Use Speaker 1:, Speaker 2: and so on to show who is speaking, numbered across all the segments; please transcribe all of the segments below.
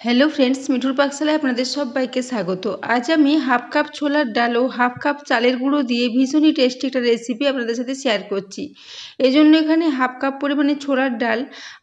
Speaker 1: Hello friends মিঠুর পাকশালায় আপনাদের সবাইকে স্বাগত। আজ আমি হাফ কাপ ছোলার ডাল ও হাফ কাপ চালের গুঁড়ো দিয়ে ভীষণই টেস্টি একটা রেসিপি আপনাদের সাথে শেয়ার করছি। এই জন্য এখানে হাফ কাপ পরিমাণে ছোলার ডাল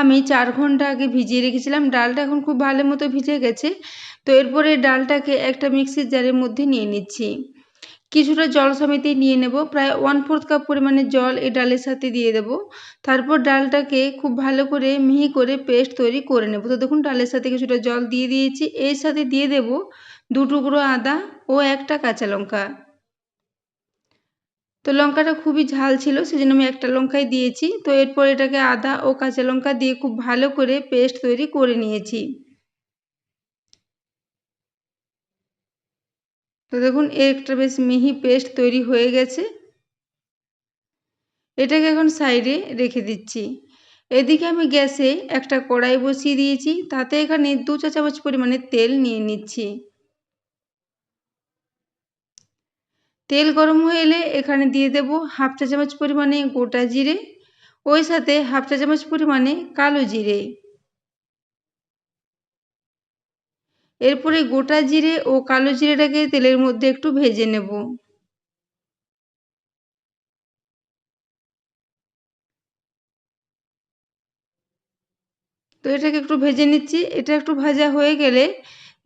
Speaker 1: আমি চার ঘণ্টা আগে ভিজিয়ে রেখেছিলাম। ডালটা এখন খুব ভালো মতো ভিজে গেছে। তো এরপরে ডালটাকে একটা মিক্সির জারের মধ্যে নিয়ে নিচ্ছি। কিছুটা জল সমেতে নিয়ে নেব। প্রায় ওয়ান ফোর্থ কাপ পরিমাণে জল এই ডালের সাথে দিয়ে দেব। তারপর ডালটাকে খুব ভালো করে মিহি করে পেস্ট তৈরি করে নেব। তো দেখুন, ডালের সাথে কিছুটা জল দিয়ে দিয়েছি। এর সাথে দিয়ে দেব দু টুকরো আদা ও একটা কাঁচা লঙ্কা। তো লঙ্কাটা খুবই ঝাল ছিল, সেজন্য আমি একটা লঙ্কাই দিয়েছি। তো এরপর এটাকে আদা ও কাঁচা লঙ্কা দিয়ে খুব ভালো করে পেস্ট তৈরি করে নিয়েছি। দেখুন একটা বেশ মিহি পেস্ট তৈরি হয়ে গেছে। এটাকে এখন সাইডে রেখে দিচ্ছি। এদিকে আমি গ্যাসে একটা কড়াই বসিয়ে দিয়েছি, তাতে এখানে দু চা চামচ পরিমাণে তেল নিয়ে নিচ্ছি। তেল গরম হয়ে এলে এখানে দিয়ে দেব হাফ চা চামচ পরিমাণে গোটা জিরে, ওই সাথে হাফ চা চামচ পরিমাণে কালো জিরে। এরপরে গোটা জিরে ও কালো জিরেটাকে তেলের মধ্যে একটু ভেজে নেব। তো এটাকে একটু ভেজে নিচ্ছি। এটা একটু ভাজা হয়ে গেলে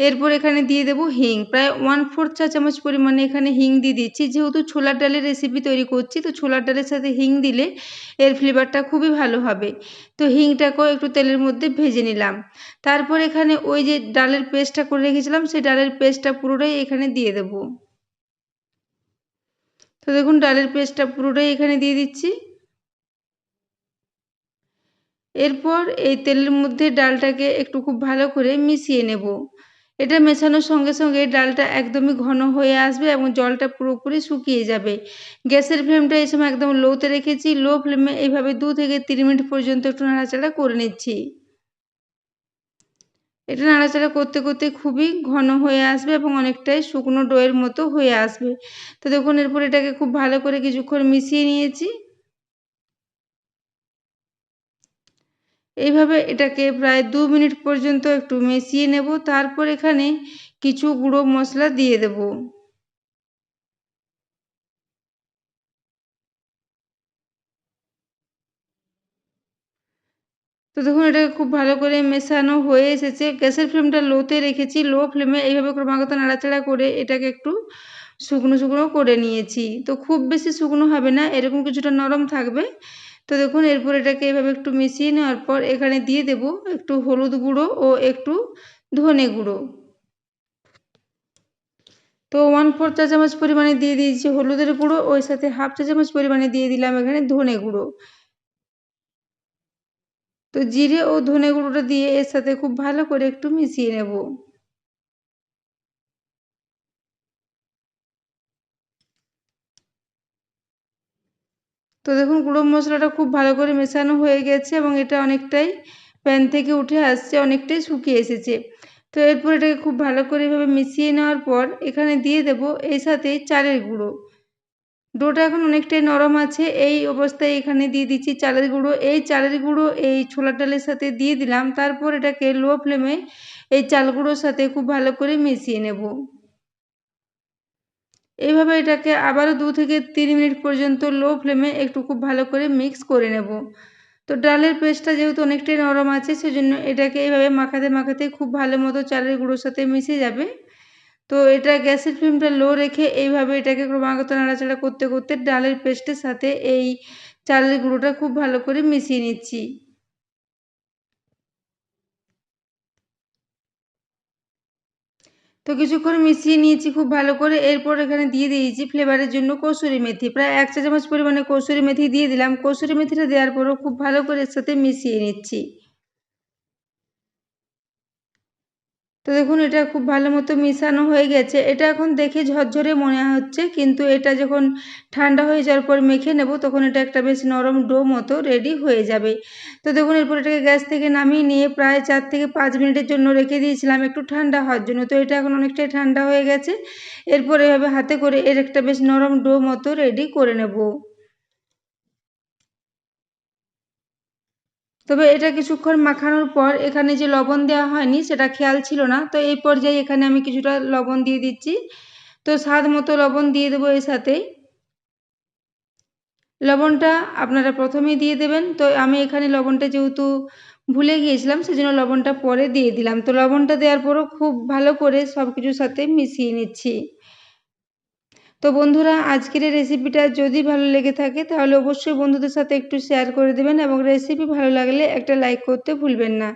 Speaker 1: এরপর এখানে দিয়ে দেব হিং। প্রায় ওয়ান ফোর্থ চা চামচ পরিমাণে এখানে হিং দিয়ে দিচ্ছি। যেহেতু ছোলার ডালের রেসিপি তৈরি করছি, তো ছোলার ডালের সাথে হিং দিলে এর ফ্লেভারটা খুবই ভালো হবে। তো হিংটাকেও একটু তেলের মধ্যে ভেজে নিলাম। তারপর এখানে ওই যে ডালের পেস্টটা করে রেখেছিলাম, সেই ডালের পেস্টটা পুরোটাই এখানে দিয়ে দেব। তো দেখুন, ডালের পেস্টটা পুরোটাই এখানে দিয়ে দিচ্ছি। এরপর এই তেলের মধ্যে ডালটাকে একটু খুব ভালো করে মিশিয়ে নেব। এটা মেশানোর সঙ্গে সঙ্গে ডালটা একদমই ঘন হয়ে আসবে এবং জলটা পুরোপুরি শুকিয়ে যাবে। গ্যাসের ফ্লেমটা এই সময় একদম লোতে রেখেছি। লো ফ্লেমে এইভাবে দু থেকে তিন মিনিট পর্যন্ত একটু নাড়াচাড়া করে নিচ্ছি। এটা নাড়াচাড়া করতে করতে খুবই ঘন হয়ে আসবে এবং অনেকটাই শুকনো ডোয়ের মতো হয়ে আসবে। তো দেখুন, এরপর এটাকে খুব ভালো করে কিছুক্ষণ মিশিয়ে নিয়েছি। এইভাবে এটাকে প্রায় দু মিনিট পর্যন্ত একটু মিশিয়ে নেব। তারপর এখানে কিছু গুঁড়ো মশলা দিয়ে দেব। তো দেখুন, এটাকে খুব ভালো করে মেশানো হয়ে এসেছে। গ্যাসের ফ্লেমটা লোতে রেখেছি। লো ফ্লেমে এইভাবে ক্রমাগত নাড়াচাড়া করে এটাকে একটু শুকনো শুকনো করে নিয়েছি। তো খুব বেশি শুকনো হবে না, এরকম কিছুটা নরম থাকবে। তো দেখুন, এরপর এটাকে এভাবে একটু মিশিয়ে নেওয়ার পর এখানে দিয়ে দেব একটু হলুদ গুঁড়ো ও একটু ধনে গুঁড়ো। তো ওয়ান ফোর চা চামচ পরিমাণে দিয়ে দিয়েছি হলুদের গুঁড়ো, ওই সাথে হাফ চা চামচ পরিমাণে দিয়ে দিলাম এখানে ধনে গুঁড়ো। তো জিরে ও ধনে গুঁড়োটা দিয়ে এর সাথে খুব ভালো করে একটু মিশিয়ে নেব। তো দেখুন গুঁড়ো মশলাটা খুব ভালো করে মেশানো হয়ে গেছে এবং এটা অনেকটাই প্যান থেকে উঠে আসছে, অনেকটাই শুকিয়ে এসেছে। তো এরপর এটাকে খুব ভালো করে এভাবে মিশিয়ে নেওয়ার পর এখানে দিয়ে দেব এই সাথে চালের গুঁড়ো। ডোটা এখন অনেকটাই নরম আছে, এই অবস্থায় এখানে দিয়ে দিচ্ছি চালের গুঁড়ো। এই চালের গুঁড়ো এই ছোলার ডালের সাথে দিয়ে দিলাম, তারপর এটাকে লো ফ্লেমে এই চাল গুঁড়োর সাথে খুব ভালো করে মিশিয়ে নেব। এইভাবে এটাকে আবারও দু থেকে তিন মিনিট পর্যন্ত লো ফ্লেমে একটু খুব ভালো করে মিক্স করে নেব। তো ডালের পেস্টটা যেহেতু অনেকটাই নরম আছে, সেজন্য এটাকে এইভাবে মাখাতে মাখাতে খুব ভালো মতো চালের গুঁড়োর সাথে মিশে যাবে। তো এটা গ্যাসের ফ্লেমটা লো রেখে এইভাবে এটাকে ক্রমাগত নাড়াচাড়া করতে করতে ডালের পেস্টের সাথে এই চালের গুঁড়োটা খুব ভালো করে মিশিয়ে নিচ্ছি। তো কিছুক্ষণ মিশিয়ে নিয়েছি খুব ভালো করে। এরপর এখানে দিয়ে দিয়েছি ফ্লেভারের জন্য কসুরি মেথি। প্রায় এক চা চামচ পরিমাণে কসুরি মেথি দিয়ে দিলাম। কসুরি মেথিটা দেওয়ার পরও খুব ভালো করে এর সাথে মিশিয়ে নিচ্ছি। তো দেখুন, এটা খুব ভালো মতো মিশানো হয়ে গেছে। এটা এখন দেখে ঝরঝরে মনে হচ্ছে, কিন্তু এটা যখন ঠান্ডা হয়ে যাওয়ার পর মেখে নেব, তখন এটা একটা বেশ নরম ডো মতো রেডি হয়ে যাবে। তো দেখুন, এরপর এটাকে গ্যাস থেকে নামিয়ে নিয়ে প্রায় চার থেকে পাঁচ মিনিটের জন্য রেখে দিয়েছিলাম, একটু ঠান্ডা হওয়ার জন্য। তো এটা এখন অনেকটাই ঠান্ডা হয়ে গেছে। এরপর এভাবে হাতে করে এর একটা বেশ নরম ডো মতো রেডি করে নেব। তবে এটা কিছুক্ষণ মাখানোর পর এখানে যে লবণ দেওয়া হয়নি সেটা খেয়াল ছিল না। তো এই পর্যায়ে এখানে আমি কিছুটা লবণ দিয়ে দিচ্ছি। তো স্বাদ মতো লবণ দিয়ে দেবো এর সাথেই। লবণটা আপনারা প্রথমেই দিয়ে দেবেন। তো আমি এখানে লবণটা যেহেতু ভুলে গিয়েছিলাম, সেজন্য লবণটা পরে দিয়ে দিলাম। তো লবণটা দেওয়ার পরও খুব ভালো করে সব কিছুর সাথে মিশিয়ে নিচ্ছি। তো বন্ধুরা, আজকের এই রেসিপিটা যদি ভালো লেগে থাকে, তাহলে অবশ্যই বন্ধুদের সাথে একটু শেয়ার করে দেবেন এবং রেসিপি ভালো লাগলে একটা লাইক করতে ভুলবেন না।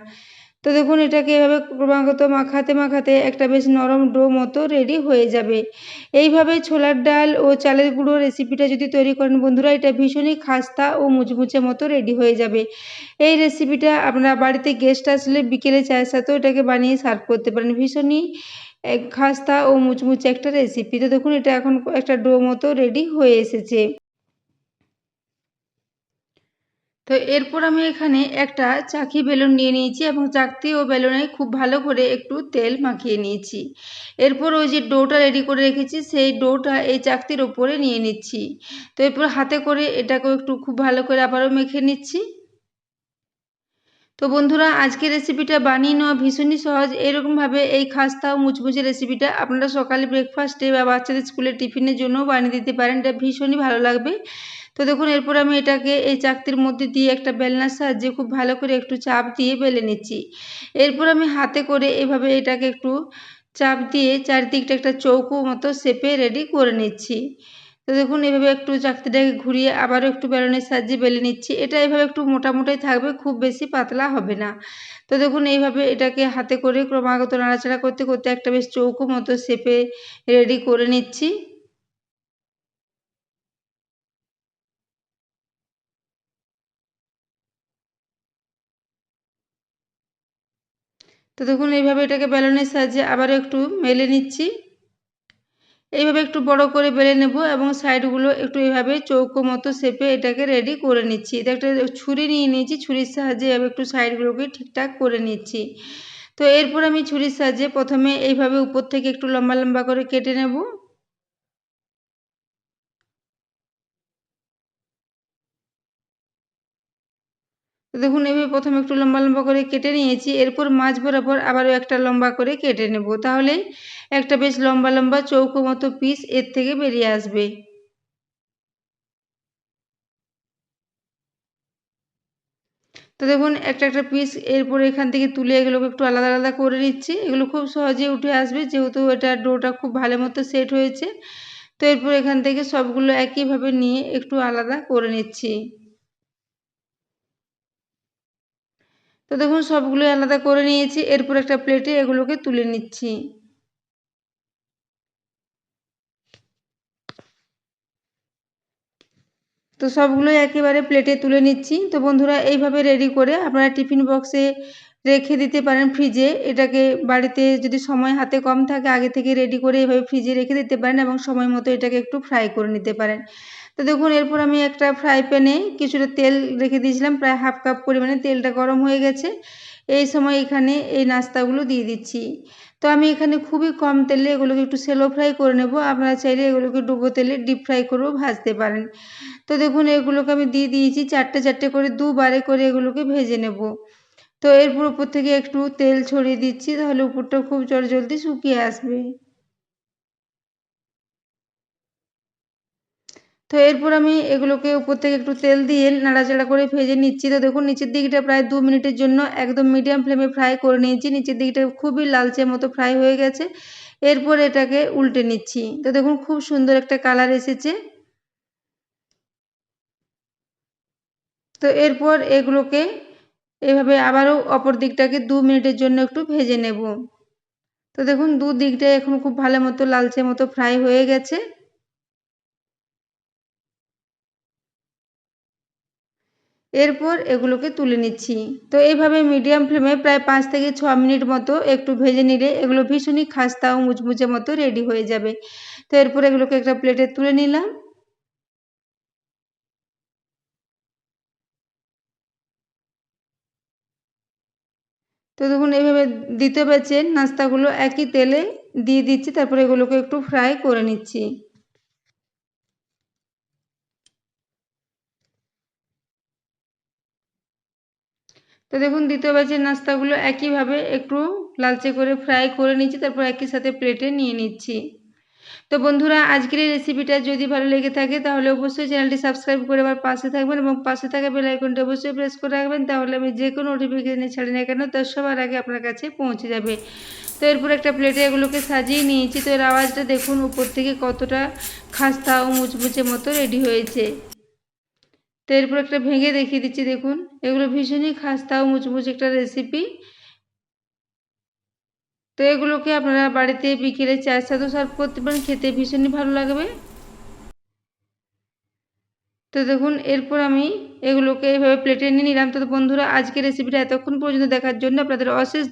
Speaker 1: তো দেখুন, এটাকে এভাবে ক্রমাগত মাখাতে মাখাতে একটা বেশ নরম ডো মতো রেডি হয়ে যাবে। এইভাবে ছোলার ডাল ও চালের গুঁড়ো রেসিপিটা যদি তৈরি করেন বন্ধুরা, এটা ভীষণই খাস্তা ও মুচমুচে মতো রেডি হয়ে যাবে। এই রেসিপিটা আপনারা বাড়িতে গেস্ট আসলে বিকেলে চায়ের সাথেও এটাকে বানিয়ে সার্ভ করতে পারেন। ভীষণই খাস্তা ও মুচমুচে একটা রেসিপি তো দেখুন, এটা এখন একটা ডো মতো রেডি হয়ে এসেছে। তো এরপর আমি এখানে একটা চাকি বেলুন নিয়ে নিয়েছি এবং চাকতি ও বেলুনে খুব ভালো করে একটু তেল মাখিয়ে নিয়েছি। এরপর ওই যে ডোটা রেডি করে রেখেছি, সেই ডোটা এই চাকতির ওপরে নিয়ে নিচ্ছি। তো এরপর হাতে করে এটাকেও একটু খুব ভালো করে আবারও মেখে নিচ্ছি। তো বন্ধুরা, আজকের রেসিপিটা বানিয়ে নেওয়া ভীষণই সহজ। এরকমভাবে এই খাস্তা ও মুচমুচে রেসিপিটা আপনারা সকালে ব্রেকফাস্টে বা বাচ্চাদের স্কুলের টিফিনের জন্যও বানিয়ে দিতে পারেন। এটা ভীষণই ভালো লাগবে। তো দেখুন, এরপর আমি এটাকে এই চাকতির মধ্যে দিয়ে একটা বেলনার সাহায্যে খুব ভালো করে একটু চাপ দিয়ে বেলে নিচ্ছি। এরপর আমি হাতে করে এভাবে এটাকে একটু চাপ দিয়ে চারিদিকটা একটা চৌকো মতো শেপে রেডি করে নিচ্ছি। তো দেখুন, এভাবে একটু চাকতিটাকে ঘুরিয়ে আবারও একটু বেলনের সাহায্যে বেলে নিচ্ছি। এটা এভাবে একটু মোটামোটাই থাকবে, খুব বেশি পাতলা হবে না। তো দেখুন, এইভাবে এটাকে হাতে করে ক্রমাগত নাড়াচাড়া করতে করতে একটা বেশ চৌকো মতো শেপে রেডি করে নিচ্ছি। তো দেখুন, এইভাবে এটাকে বেলনের সাহায্যে আবারও একটু মেলে নিচ্ছি। এইভাবে একটু বড় করে বেলে নেব এবং সাইডগুলো একটু এইভাবে চৌকো মতো শেপে এটাকে রেডি করে নিচ্ছি। এটা একটা ছুরি নিয়ে নিয়েছি, ছুরির সাহায্যে এভাবে একটু সাইডগুলোকে ঠিকঠাক করে নিচ্ছি। তো এরপর আমি ছুরির সাহায্যে প্রথমে এইভাবে উপর থেকে একটু লম্বা লম্বা করে কেটে নেব। দেখুন, এভাবে প্রথমে একটু লম্বা লম্বা করে কেটে নিয়েছি। এরপর মাছ বরাবর আবারও একটা লম্বা করে কেটে নেব। তাহলে একটা বেশ লম্বা লম্বা চৌকো মতো পিস এর থেকে বেরিয়ে আসবে। তো দেখুন, একটা একটা পিস এরপর এখান থেকে তুলে এগুলোকে একটু আলাদা আলাদা করে নিচ্ছি। এগুলো খুব সহজে উঠে আসবে, যেহেতু এটা ডোটা খুব ভালো মতো সেট হয়েছে। তো এরপর এখান থেকে সবগুলো একইভাবে নিয়ে একটু আলাদা করে নিচ্ছি। তো দেখুন সবগুলো আলাদা করে নিয়েছি। এরপর একটা প্লেটে এগুলোকে তুলে নিচ্ছি। তো সবগুলোই একেবারে প্লেটে তুলে নিচ্ছি। তো বন্ধুরা, এইভাবে রেডি করে আপনারা টিফিন বক্সে রেখে দিতে পারেন ফ্রিজে এটাকে বাড়িতে যদি সময় হাতে কম থাকে, আগে থেকে রেডি করে এভাবে ফ্রিজে রেখে দিতে পারেন এবং সময় মতো এটাকে একটু ফ্রাই করে নিতে পারেন। তো দেখুন, এরপর আমি একটা ফ্রাই প্যানে কিছুটা তেল রেখে দিয়েছিলাম, প্রায় হাফ কাপ পরিমাণে তেলটা গরম হয়ে গেছে। এই সময় এখানে এই নাস্তাগুলো দিয়ে দিচ্ছি। তো আমি এখানে খুবই কম তেলে এগুলোকে একটু সেলো ফ্রাই করে নেব। আপনারা চাইলে এগুলোকে ডুবো তেলে ডিপ ফ্রাই করেও ভাজতে পারেন। তো দেখুন, এগুলোকে আমি দিয়ে দিয়েছি চারটে চারটে করে, দুবারে করে এগুলোকে ভেজে নেব। তো এরপর উপর থেকে একটু তেল ছড়িয়ে দিচ্ছি, তাহলে উপরটা খুব জলদি শুকিয়ে আসবে। তো এরপর আমি এগুলোকে উপর থেকে একটু তেল দিয়ে নাড়াচাড়া করে ভেজে নিচ্ছি। তো দেখুন, নিচের দিকটা প্রায় দু মিনিটের জন্য একদম মিডিয়াম ফ্লেমে ফ্রাই করে নিয়েছি। নিচের দিকটা খুবই লালচে মতো ফ্রাই হয়ে গেছে। এরপর এটাকে উল্টে নিচ্ছি। তো দেখুন, খুব সুন্দর একটা কালার এসেছে। তো এরপর এগুলোকে এভাবে আবারও অপর দিকটাকে দু মিনিটের জন্য একটু ভেজে নেব। তো দেখুন, দু দিকটাই এখন খুব ভালো মতো, লালচে মতো ফ্রাই হয়ে গেছে। এরপর এগুলোকে তুলে নিচ্ছি। তো এইভাবে মিডিয়াম ফ্লেমে প্রায় পাঁচ থেকে ছ মিনিট মতো একটু ভেজে নিলে এগুলো ভীষণই খাস্তা ও মুচমুচে মতো রেডি হয়ে যাবে। তো এরপর এগুলোকে একটা প্লেটে তুলে নিলাম। তো দেখুন, এইভাবে দিতে পারছেন, নাস্তাগুলো একই তেলে দিয়ে দিচ্ছি, তারপরে এগুলোকে একটু ফ্রাই করে নিচ্ছি। তো দেখুন, দ্বিতীয় ব্যাচের নাস্তাগুলো একইভাবে একটু লালচে করে ফ্রাই করে নিচ্ছি তারপর একই সাথে প্লেটে নিয়ে নিচ্ছি। তো বন্ধুরা, আজকের এই রেসিপিটা যদি ভালো লেগে থাকে, তাহলে অবশ্যই চ্যানেলটি সাবস্ক্রাইব করে আবার পাশে থাকবেন এবং পাশে থাকা বেল আইকনটি অবশ্যই প্রেস করে রাখবেন, তাহলে আমি যে কোনো নোটিফিকেশানে ছাড়ি না কেন তার সবার আগে আপনার কাছে পৌঁছে যাবে। তো এরপর একটা প্লেটে এগুলোকে সাজিয়ে নিয়েছি, তো এর আওয়াজটা দেখুন, উপর থেকে কতটা খাস্তা ও মুচমুচে মতো রেডি হয়েছে। তো এরপর একটা ভেঙে দেখিয়ে দিচ্ছি, দেখুন। এগুলো ভীষণই খাস্তা ও মুচমুচে একটা রেসিপি তো এগুলোকে আপনারা বাড়িতে বিকেলে চায়ের সাথেও সার্ভ করতে পারেন, খেতে ভীষণই ভালো লাগবে। তো দেখুন, এরপর আমি এগুলোকে এইভাবে প্লেটে নিয়ে নিলাম। তো বন্ধুরা, আজকের রেসিপিটা এতক্ষণ পর্যন্ত দেখার জন্য আপনাদের অশেষ